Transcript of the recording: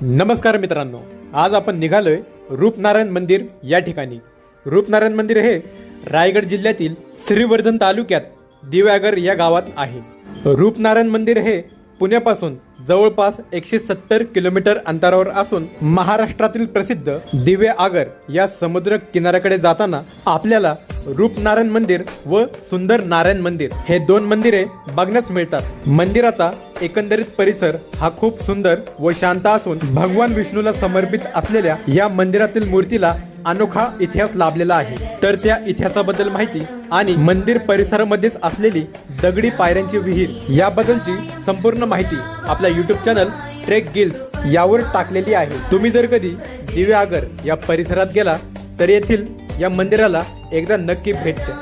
नमस्कार मित्रांनो आज आपण निघालोय रूपनारायण मंदिर या ठिकाणी. रूपनारायण मंदिर हे रायगड जिल्ह्यातील श्रीवर्धन तालुक्यात दिव्यागर या गावात आहे. रूपनारायण मंदिर हे पुण्यापासून जवळपास एकशे सत्तर किलोमीटर अंतरावर असून महाराष्ट्रातील प्रसिद्ध दिवे आगर या समुद्र किनाऱ्याकडे जाताना आपल्याला रूपनारायण मंदिर व सुंदर नारायण मंदिर हे दोन मंदिरे बघण्यास मिळतात. मंदिराचा एकंदरीत परिसर हा खूप सुंदर व शांत असून भगवान विष्णूला समर्पित असलेल्या या मंदिरातील मूर्तीला अनोखा इतिहास लाभलेला आहे. तर त्या इतिहासाबद्दल माहिती आणि मंदिर परिसरामध्येच असलेली दगडी पायऱ्यांची विहीर याबद्दलची संपूर्ण माहिती आपल्या युट्यूब चॅनल ट्रेक गिल्स यावर टाकलेली आहे. तुम्ही जर कधी दिव्यागर या परिसरात गेला तर येथील या मंदिराला एकदा नक्की भेट द्या.